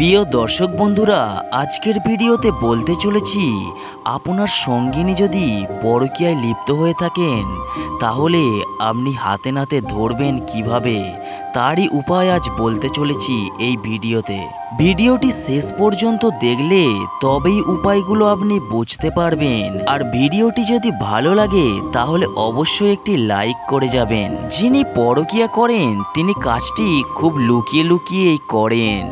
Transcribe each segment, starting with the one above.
প্রিয় দর্শক বন্ধুরা, আজকের ভিডিওতে বলতে চলেছি, আপনার সঙ্গিনী যদি পরকীয়ায় লিপ্ত হয়ে থাকেন, তাহলে আপনি হাতে নাতে ধরবেন কীভাবে? তারই উপায় আজ বলতে চলেছি এই ভিডিওতে। ভিডিওটি শেষ পর্যন্ত দেখলে তবেই উপায়গুলো আপনি বুঝতে পারবেন। আর ভিডিওটি যদি ভালো লাগে, তাহলে অবশ্যই একটি লাইক করে যাবেন। যিনি পরকীয়া করেন, তিনি কাজটি খুব লুকিয়ে লুকিয়েই করেন।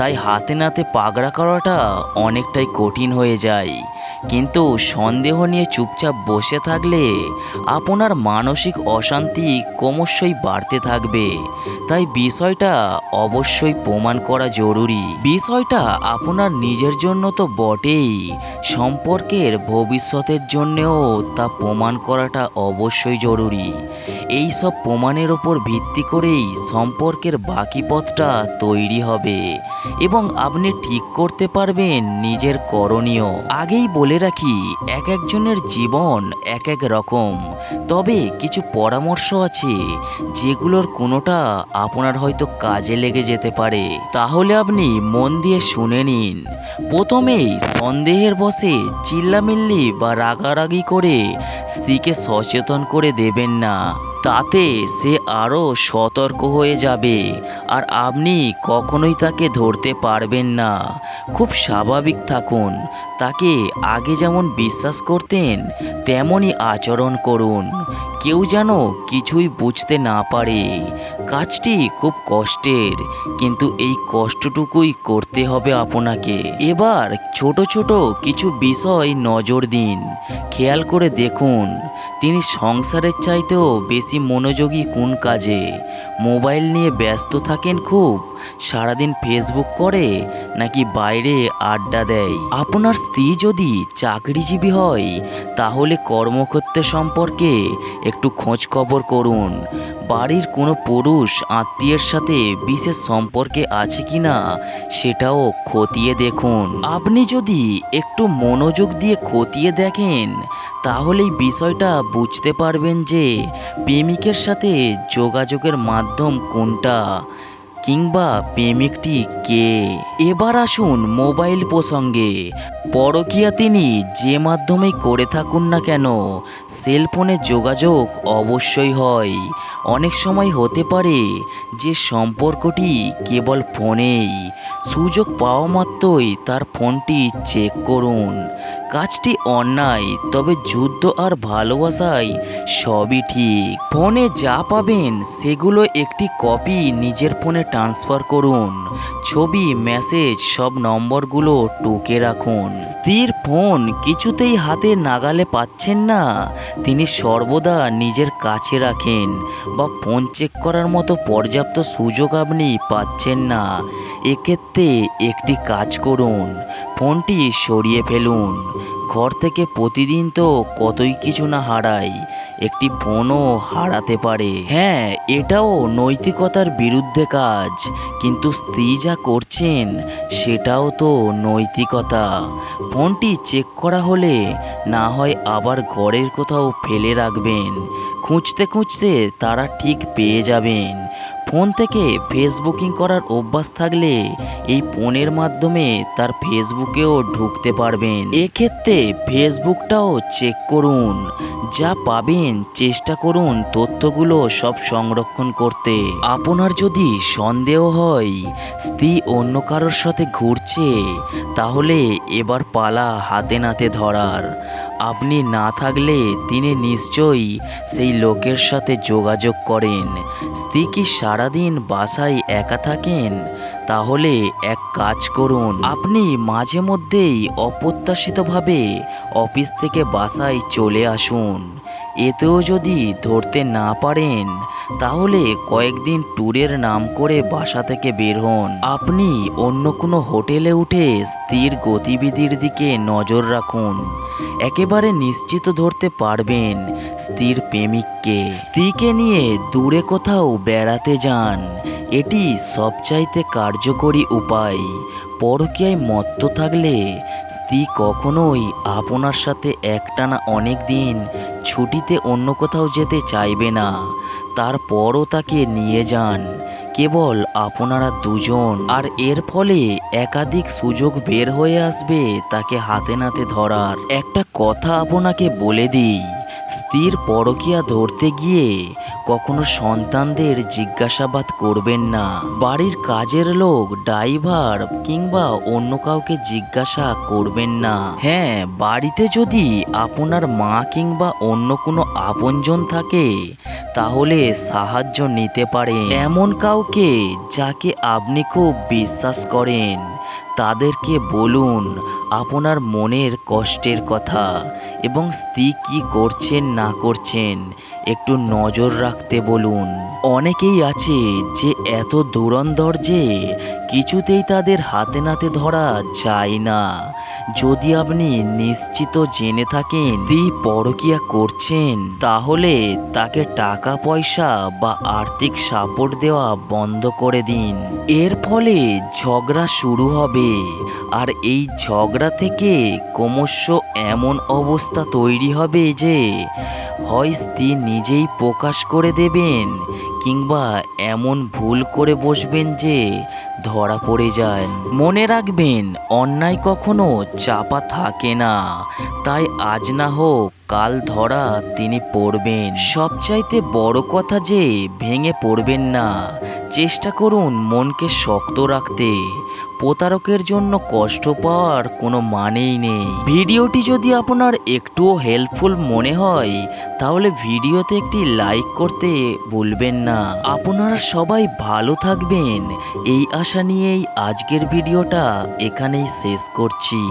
তাই হাতে নাতে পাগড়া করাটা অনেকটাই কঠিন হয়ে যায়। কিন্তু সন্দেহ নিয়ে চুপচাপ বসে থাকলে আপনার মানসিক অশান্তি ক্রমশই বাড়তে থাকবে। তাই বিষয়টা অবশ্যই প্রমাণ করা জরুরি। বিষয়টা আপনার নিজের জন্য তো বটেই, সম্পর্কের ভবিষ্যতের জন্যেও তা প্রমাণ করাটা অবশ্যই জরুরি। এই সব প্রমাণের ওপর ভিত্তি করেই সম্পর্কের বাকি পথটা তৈরি হবে এবং আপনি ঠিক করতে পারবেন নিজের করণীয়। আগেই বলে রাখি, এক একজনের জীবন এক এক রকম। তবে কিছু পরামর্শ আছে, যেগুলোর কোনোটা আপনার হয়তো কাজে লেগে যেতে পারে। তাহলে আপনি মন দিয়ে শুনে নিন। প্রথমেই সন্দেহের বসে চিল্লামিল্লি বা রাগারাগি করে স্ত্রীকে সচেতন করে দেবেন না। তাতে সে আরও সতর্ক হয়ে যাবে। আর আপনি কখনোই তাকে ধরতে পারবেন না। খুব স্বাভাবিক থাকুন। তাকে আগে যেমন বিশ্বাস করতেন, তেমনই আচরণ করুন। কেউ যেন কিছুই বুঝতে না পারে। কাজটি খুব কষ্টের, কিন্তু এই কষ্টটুকুই করতে হবে আপনাকে। এবার ছোট ছোট কিছু বিষয় নজর দিন। খেয়াল করে দেখুন, তিনি সংসারের চাইতেও বেশি মনোযোগী কোন কাজে? মোবাইল নিয়ে ব্যস্ত থাকেন খুব? সারাদিন ফেসবুক করে নাকি বাইরে আড্ডা দেয়? আপনার স্ত্রী যদি চাকরিজীবী হয়, তাহলে কর্মক্ষেত্র সম্পর্কে একটু খোঁজ খবর করুন। বাড়ির কোনো পুরুষ আত্মীয়ের সাথে বিশেষ সম্পর্কে আছে কি না, সেটাও খতিয়ে দেখুন। আপনি যদি একটু মনোযোগ দিয়ে খতিয়ে দেখেন, তাহলেই বিষয়টা বুঝতে পারবেন যে প্রেমিকের সাথে যোগাযোগের মাধ্যম কোনটা কিংবা প্রেমিকটি কে। এবার আসুন মোবাইল প্রসঙ্গে। পরকীয়া তিনি যে মাধ্যমেই করে থাকুন না কেন, সেলফোনে যোগাযোগ অবশ্যই হয়। অনেক সময় হতে পারে যে সম্পর্কটি কেবল ফোনেই, সুযোগ পাওয়া মাত্রই তার ফোনটি চেক করুন। কাজটি অন্যায়, তবে যুদ্ধ আর ভালোবাসায় সবই ঠিক। ফোনে যা পাবেন, সেগুলো একটি কপি নিজের ফোনে ট্রান্সফার করুন। ছবি, মেসেজ, সব নম্বরগুলো টুকে রাখুন। স্ত্রীর ফোন, কিছুতেই হাতে নাগালে পাচ্ছেন না। তিনি সর্বদা নিজের কাছে রাখেন বা ফোন চেক করার মতো পর্যাপ্ত সুযোগ আপনি পাচ্ছেন না। এক্ষেত্রে একটি কাজ করুন, ফোনটি সরিয়ে ফেলুন। ঘর থেকে প্রতিদিন তো কতই কিছু না হারাই। একটি ফোনও হারাতে পারে। হ্যাঁ এটাও নৈতিকতার বিরুদ্ধে কাজ। কিন্তু স্ত্রী যা করছেন, সেটাও তো নৈতিকতা। ফোনটি চেক করা হলে না হয় আবার ঘরের কোথাও ফেলে রাখবেন। খুঁজতে খুঁজতে তারা ঠিক পেয়ে যাবেন। ফোন থেকে ফেসবুকিং করার অভ্যাস থাকলে এই ফোনের মাধ্যমে তার ফেসবুকেও ঢুকতে পারবেন। এক্ষেত্রে ফেসবুকটাও চেক করুন, যা পাবেন, চেষ্টা করুন তথ্যগুলো সব সংরক্ষণ করতে। আপনার যদি সন্দেহ হয়, স্ত্রী অন্য কারোর সাথে ঘুরছে, তাহলে এবার পালা হাতে নাতে ধরার। আপনি না থাকলে তিনি নিশ্চয়ই সেই লোকের সাথে যোগাযোগ করেন। স্ত্রী কি সারাদিন বাসায় একা থাকেন তাহলে এক কাজ করুন। আপনি মাঝে মধ্যেই অপ্রত্যাশিতভাবে অফিস থেকে বাসায় চলে আসুন। এতেও যদি ধরতে না পারেন, তাহলে কয়েকদিন ট্যুরের নাম করে বাসা থেকে বের হন। আপনি অন্য কোনো হোটেলে উঠে স্থির গতিবিধির দিকে নজর রাখুন। একেবারে নিশ্চিত ধরতে পারবেন স্ত্রীর প্রেমিককে। স্ত্রীকে নিয়ে দূরে কোথাও বেড়াতে যান। এটি সবচাইতে কার্যকরী উপায়। পরকীয়ায় মত্ত থাকলে স্ত্রী কখনোই আপনার সাথে একটানা অনেক দিন ছুটিতে অন্য কোথাও যেতে চাইবে না। তারপরও তাকে নিয়ে যান। কেবল আপনারা দুজন আর এর ফলে একাধিক সুযোগ বের হয়ে আসবে তাকে হাতে নাতে ধরার। একটা কথা আপনাকে বলে দিই। স্ত্রীর পরকিয়া ধরতে গিয়ে কখনো সন্তানদের জিজ্ঞাসাবাদ করবেন না। বাড়ির কাজের লোক, ড্রাইভার কিংবা অন্য কাউকে জিজ্ঞাসা করবেন না। হ্যাঁ বাড়িতে যদি আপনার মা কিংবা অন্য কোনো আপনজন থাকে, তাহলে সাহায্য নিতে পারেন। এমন কাউকে যাকে আপনি খুব বিশ্বাস করেন। তাদেরকে বলুন, আপনার মনের কষ্টের কথা এবং স্ত্রী কি করছেন, না করছেন, একটু নজর রাখতে বলুন। অনেকেই আছে যে এত দুরন্দর যে কিছুতেই তাদের হাতে নাতে ধরা যায় না। যদি আপনি নিশ্চিত জেনে থাকেন স্ত্রী পরকিয়া করছেন, তাহলে তাকে টাকা পয়সা বা আর্থিক সাপোর্ট দেওয়া বন্ধ করে দিন। এর ফলে ঝগড়া শুরু হবে। আর এই ঝগড়া থেকে ক্রমশ এমন অবস্থা তৈরি হবে যে, হয় স্ত্রী নিজেই প্রকাশ করে দেবেন কিংবা এমন ভুল করে বসবেন যে, ধরা পড়ে যান মনে রাখবেন, অন্যায় কখনো চাপা থাকে না। তাই আজ না হোক, কাল ধরা তিনি পড়বেন। সবচাইতে বড় কথা যে, ভেঙে পড়বেন না। চেষ্টা করুন মনকে শক্ত রাখতে। প্রতারকের জন্য কষ্ট পাওয়ার কোনো মানেই নেই। ভিডিওটি যদি আপনার একটুও হেল্পফুল মনে হয়, তাহলে ভিডিওতে একটি লাইক করতে ভুলবেন না। আপনারা সবাই ভালো থাকবেন। এই আশা নিয়েই আজকের ভিডিওটা এখানেই শেষ করছি।